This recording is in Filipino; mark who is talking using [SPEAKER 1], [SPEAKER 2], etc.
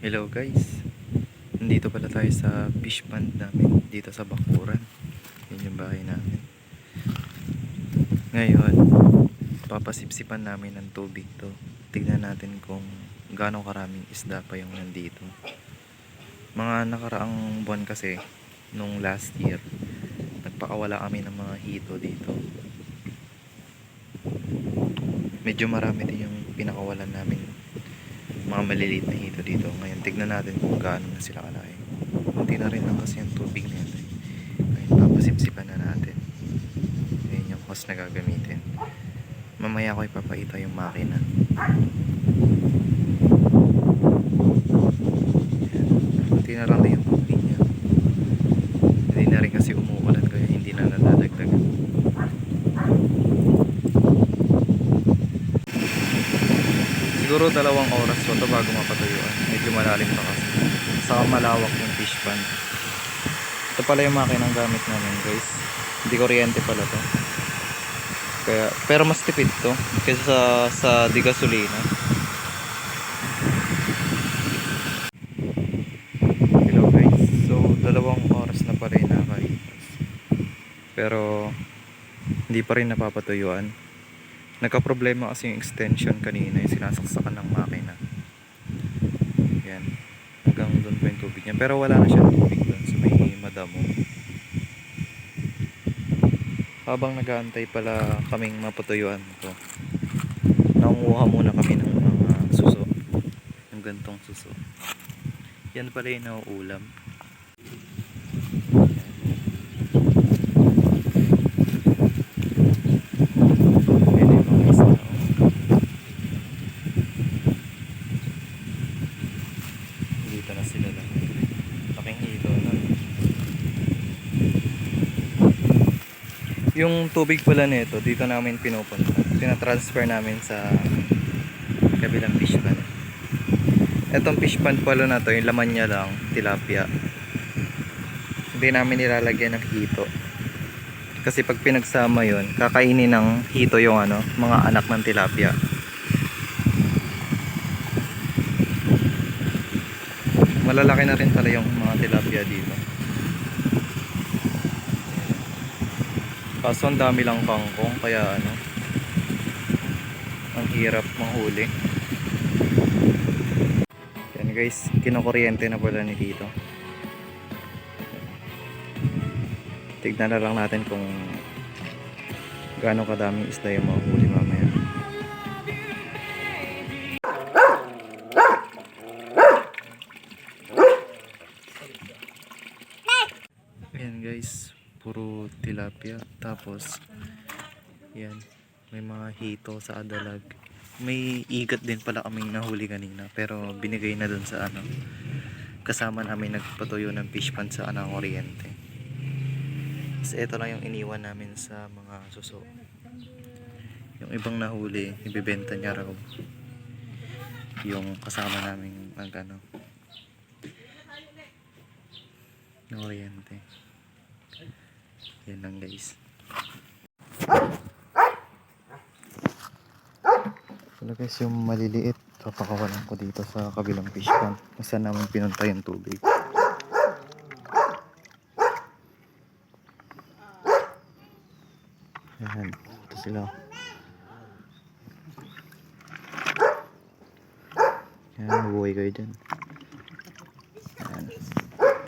[SPEAKER 1] Hello guys. Nandito pala tayo sa fish pond namin dito sa Bakuran. Yun yung bahay namin. Ngayon, papasipsipan namin ng tubig to. Tignan natin kung gaano karaming isda pa yung nandito. Mga nakaraang buwan kasi, nung last year, nagpakawala kami ng mga hito dito. Medyo marami din yung pinakawalan namin mga maliliit na hito dito. Ngayon, tignan natin kung gaano na sila kalaki. Kunti na rin lang kasi yung tubig nito. eh. Ngayon, papasipsipan na natin. Ngayon yung hose na gagamitin. Mamaya ko ipapakita yung makina. Ayan. Kunti na lang din yung tubig niya. Hindi na rin kasi umuulan kaya hindi na nadadagdagan. Siguro dalawang oras ko to bago mapatuyuan. Medyo malalim pa kasi. Saka malawak yung fish pond. Ito pala yung makinang gamit namin guys. Hindi kuryente pala to. Kaya, pero mas tipid to kaysa sa, sa di gasolina. Hello guys. So, dalawang oras na pala yung nakaipas. Pero, hindi pa rin napapatuyuan. Nagka-problema kasi yung extension kanina, yung sinasaksakan ng makina. Yan. Hanggang doon pa yung tubig niya. Pero wala na siyang tubig doon sa may madamo. Habang nag-aantay pala kaming mapatuyuan ko, nangunguha muna kami ng mga suso. Yung gantong suso. Yan pala yung nauulam. Yan yung mga isda, oh. Dito na sila lang. Laking hilo na. Yung tubig pala nito, dito namin pinupunta. Tinatransfer namin sa kabilang fish pond. Etong fish pond pala na to, yung laman niya lang, tilapia. Hindi namin nilalagyan ng hito. Kasi pag pinagsama yon kakainin ng hito yung ano, mga anak ng tilapia. Malalaki na rin pala yung mga tilapia dito. Kaso ang dami lang kangkong kaya ano ang hirap manghuli. Yan guys, kinukuryente na pala ni dito. Tignan na lang natin kung gaano kadaming isda yung mahuli Ayan guys, puro tilapia. Tapos, yan, may mga hito sa adalag. May igat din pala kaming nahuli kanina. Pero binigay na dun sa ano. Kasama namin nagpatuyo ng fish pond sa anang oriente. Tapos ito lang yung iniwan namin sa mga suso. Yung ibang nahuli, ibibenta niya raw. Yung kasama namin nag ano. ng oriente. Yan lang guys. Wala guys yung maliliit. Papakawalan ko dito sa kabilang fish pond. Saan namin pinunta yung tubig. Ayan. Ito sila. Ayan, mabuhay kayo dyan.